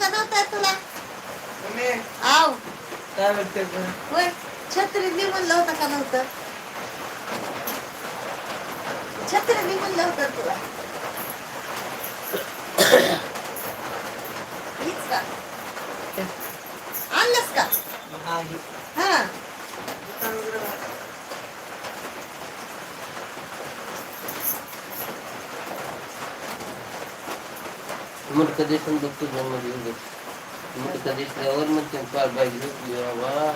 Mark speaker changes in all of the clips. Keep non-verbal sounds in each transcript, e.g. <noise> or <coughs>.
Speaker 1: का नव्हता तुला?
Speaker 2: मम्मी
Speaker 1: आव.
Speaker 2: काय म्हणते गं?
Speaker 1: होय छत्री मी म्हणलं होतं का नव्हतं? छत्री मी म्हणलं होतं तुला. <coughs> हीच का? आणलंस का. हा
Speaker 3: मग कधीशन बघतो जन्म दिवस मग कधीच त्यावर
Speaker 1: मग त्यांचा बाईक घेऊन वा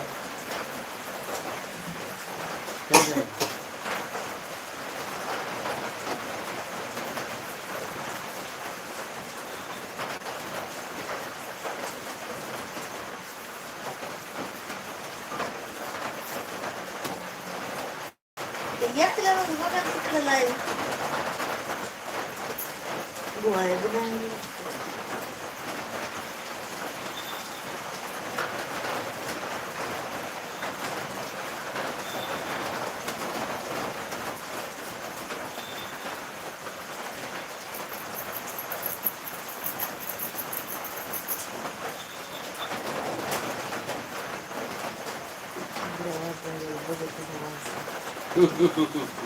Speaker 1: Hu hu
Speaker 3: hu hu.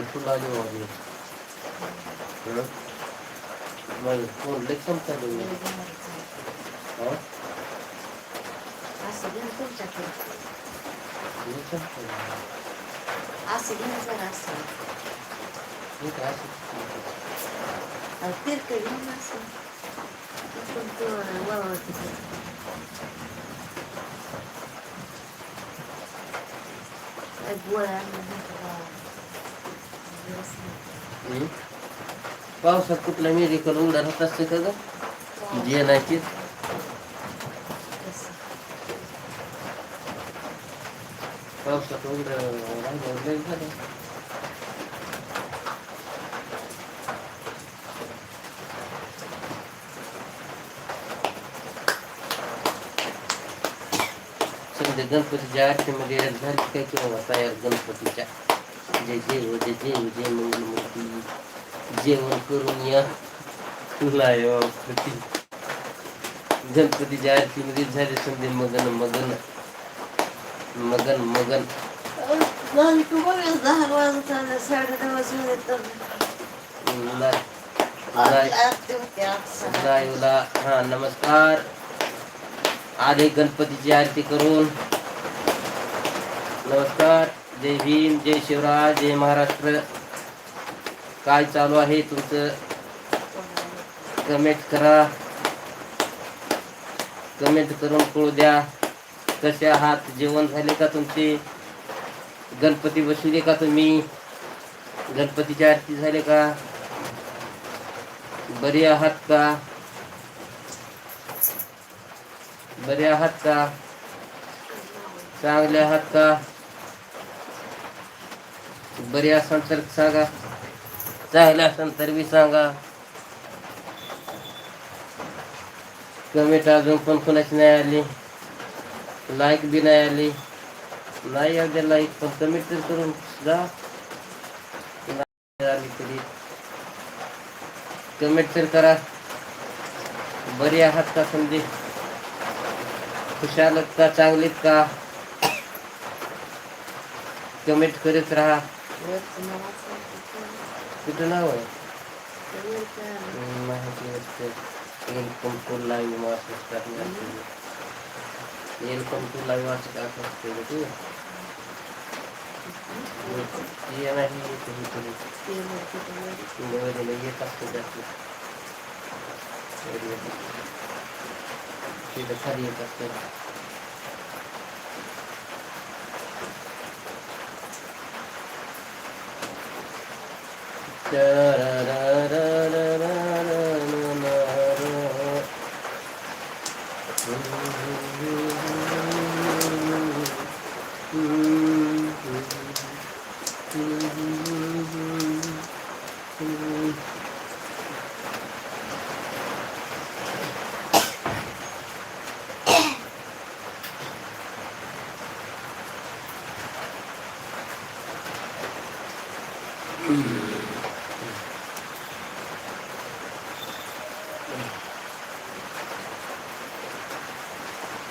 Speaker 3: आली माझी हं? माझं फोन लय संपता हा
Speaker 1: असं घ्या तुमच्याकडे
Speaker 3: लय संपता
Speaker 1: असं घ्या जरा असं
Speaker 3: मी काय असं
Speaker 1: अहो, तिरकं घ्या ना असं पण तो वळवळते ते. काय गोळ्या आणल्या नाहीत का? व्यवस्थित.
Speaker 3: हं? पावसात कुठला मेडिकल उघडा राहत असते का ग? जे नाही ते पावसात उघडा राहिल्यावर लय झालं. गणपतीच्या आरतीमध्ये झाली काय किंवा तयार गणपतीच्या? जय जय हो जय जय हो जय मंगल मूर्ति जय मन गणपति संधि मगन मगन मगन मगन
Speaker 1: नाही तू बघ दहा वाजता आरती
Speaker 3: करून नमस्कार जय भीम जय शिवराज जय महाराष्ट्र. काय चालू आहे तुमचं? कमेंट करा. कमेंट करून कळू द्या. कसे आहात? जेवण झाले का तुमचे? गणपती बसवले का तुम्ही? गणपतीची आरती झाले का? बरे आहात का? बरे आहात का? चांगले आहात का? बरे असाल तर सांगा. चांगलं असाल तर बी सांगा. कमेंट अजून पण कोणाची नाही आली? लाईक बी नाही आली. नाही अगदी लाईक पण कमेंट तर करून जा. आली तरी. कमेंट तर करा. बरी आहात का संधी? खुशाल का? चांगलीत का? कमेंट करत राहा. Dudulawan. Mahadiyat ko. Welcome to live masas ka nga sila. Welcome to live masas ka nga sila ko. Iya na hindi ito dito dito. Hindi na nila iya kas ko dati. Sila kariya kas ko dati. Mm-hmm.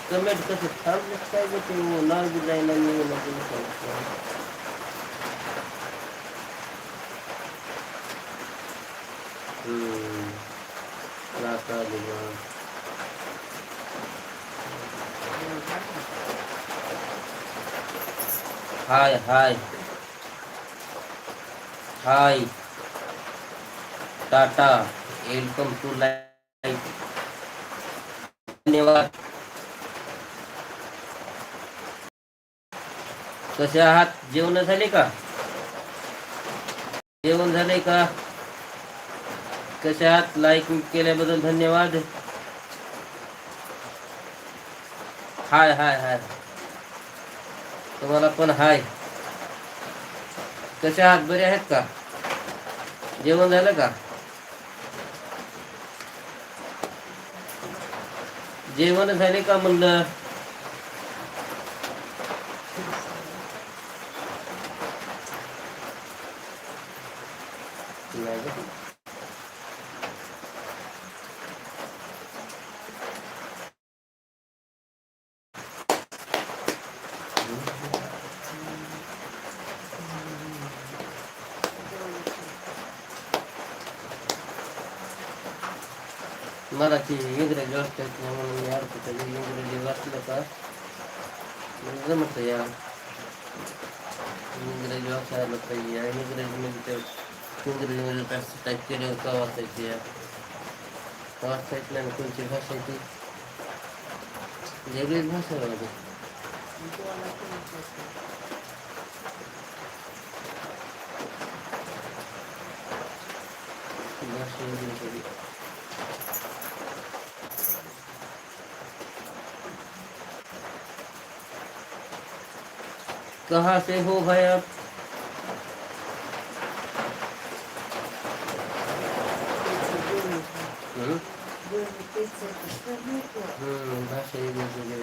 Speaker 3: Comment करके है कि वो नहीं रास्ता दिमाग hi hi. Hi. Tata welcome to life धन्यवाद। कसे आहात? जेवण झाले का? जेवण झाले का? कसे आहात? लाईक केल्याबद्दल धन्यवाद. हाय हाय हाय. तुम्हाला पण हाय. कसे आहात? बरे आहेत का? जेवण झालं का? जेवण झाले का म्हणलं? मराठी इंग्रजी वाचता येत नाही म्हणून मी अर्थ त्याला इंग्रजी वाचलं का मग जमतं या इंग्रजी वाचायला पाहिजे या इंग्रजीमध्ये ते इंग्रजीमध्ये जास्त टाईप केल्यावर का वाचायची या वाचता येत नाही ना कोणची भाषा आहे ती वेगळीच भाषा आहे माझी
Speaker 1: बोला कोणाचं
Speaker 3: भाषा वेगळी सगळी कहाँ से हो भाई आप हम्म? हम्म, भाषा वेगळी सगळी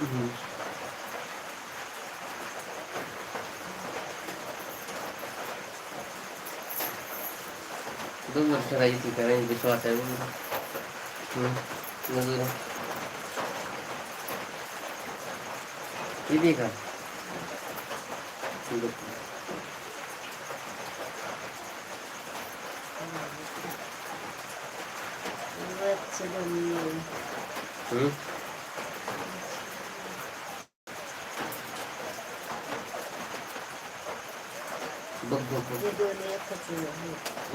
Speaker 3: हम्म. दोन वर्ष राहायची का नाही विश्वास आहे बघ. हम्म. मजूर किती का बघ.
Speaker 1: वरचं दोन्ही
Speaker 3: हम्म? बघ बघ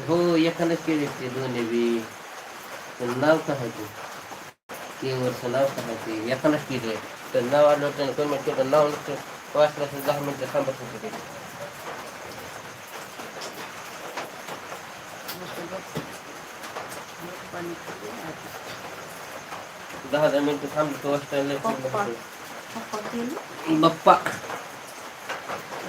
Speaker 3: हो yakınlık gerekti dönevi. Sınav kahacı. Kevar sınav kahacı. Yakınlık gerekti. Sınav alırken koymak için sınav alırken başlasın daha mı desem basın gerekti. दहा दहा मिनिटं थांबलो तो वाजता बप्पा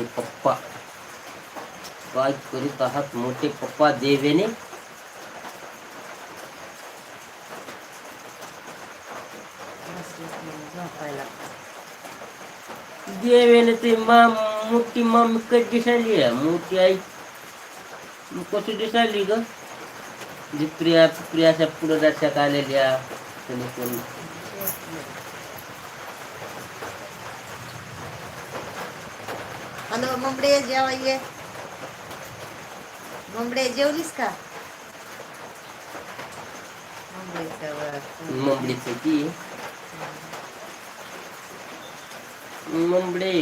Speaker 3: मोठे पप्पा. काय करीत आहात मोठे पप्पा देवेने. देवेने ते मा मोठी मामी कधी दिसायली मोठी आई कशी दिसायली ग? जी प्रिया प्रियाच्या पुढे दर्शक आलेल्या कोणी कोणी
Speaker 1: हॅलो जेवाय जेवा ये. मुंबडे जेवलीस का? मुंबईचा वर
Speaker 3: ती. ममडे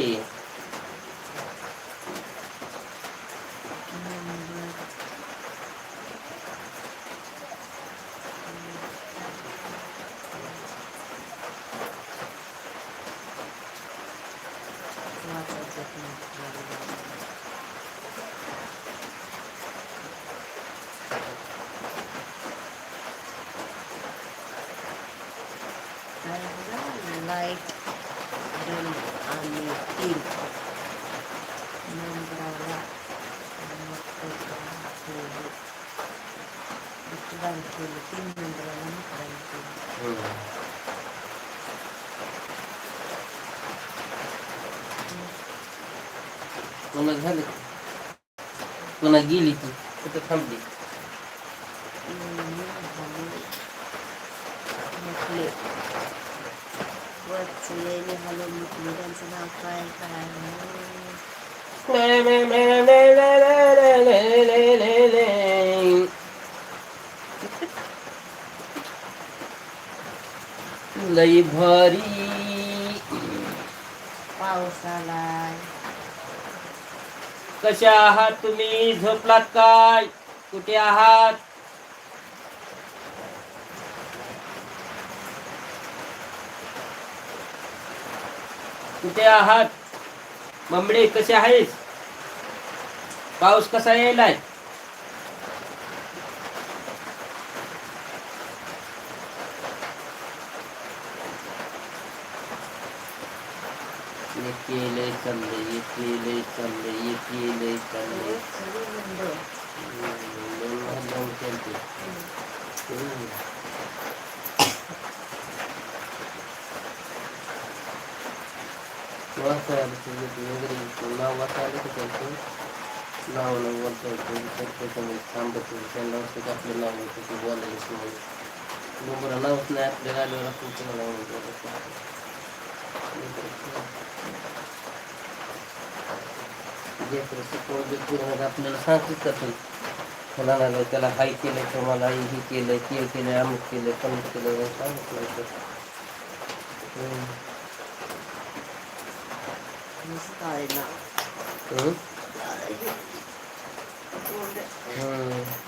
Speaker 1: मतदान केलं तीन नंबराला मतदान केलं
Speaker 3: कोणा झालं कोणा गेली ती कुठं थांबली
Speaker 1: म्हटले वरच यायले हॅलो म्हटले त्यांचं नाव काय काय
Speaker 3: लई भारी.
Speaker 1: पाऊस आलाय
Speaker 3: कशा आहात तुम्ही? झोपलात काय? कुठे आहात? कुठे आहात? ममडे कसे आहेस? पाऊस कसा यायलाय? கீழே கல்லை கீழே கல்லை கீழே கல்லை வாச
Speaker 1: அடிச்சதுக்கு எதிரிக்கு
Speaker 3: நான் வாச அடிக்கிறது நான் உனக்கு ஒருத்தருக்கு சாம்பத்து எல்லாத்துக்கு அப்படி நான் உங்களுக்கு போல இருக்கும் ரொம்ப நல்லா ஸ்நாப் விளையாடுறதுக்கு நான் உங்களுக்கு नाही जे प्रसिद्ध आपल्याला सांगतेच का त्याला हाय केलं मला हे केलं ते केलं अमुक केलं तमुक केलं सांगितलं तर हम्म.
Speaker 1: मस्त आहे ना
Speaker 3: हम्म. हम्म. तेरा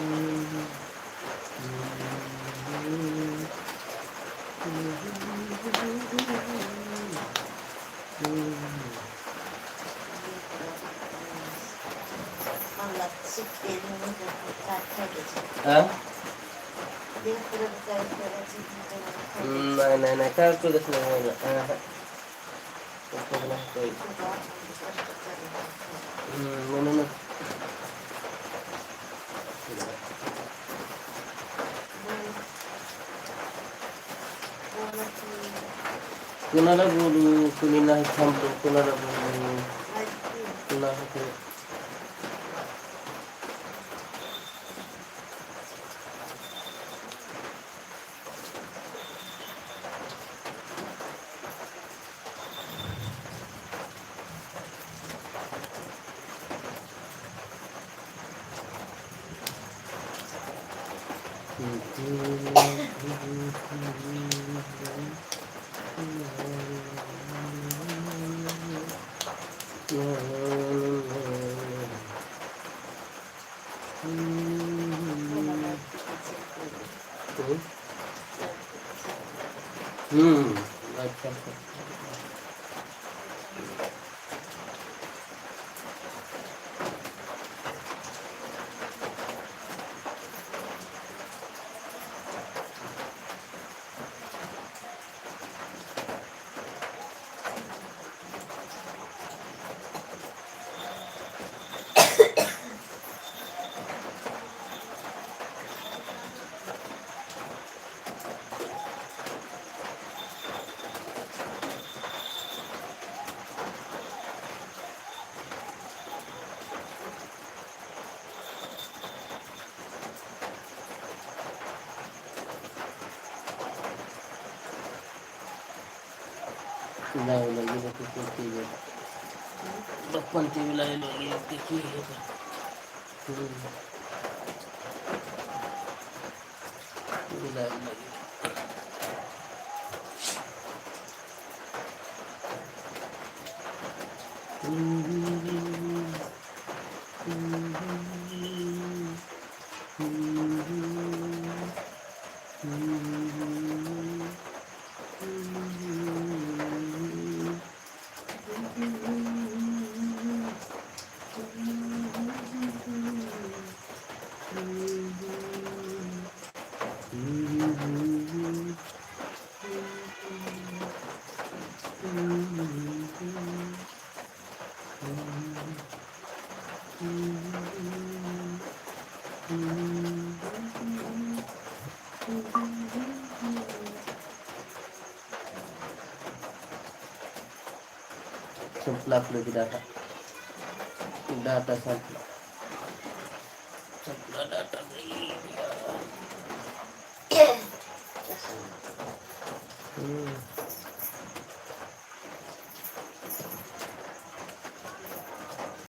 Speaker 1: না না
Speaker 3: কাজ করতেছ না না না Kunara bulu,
Speaker 1: kunina
Speaker 3: hitam, kunara
Speaker 1: bulu, kunara
Speaker 3: bulu. Mmm, like. लावलं गेलं की ते ते गेलं. बप्पन लागेल लावलं गेलं ते लावलं गेलं. संपला आपलं की डाटा डाटा संपला.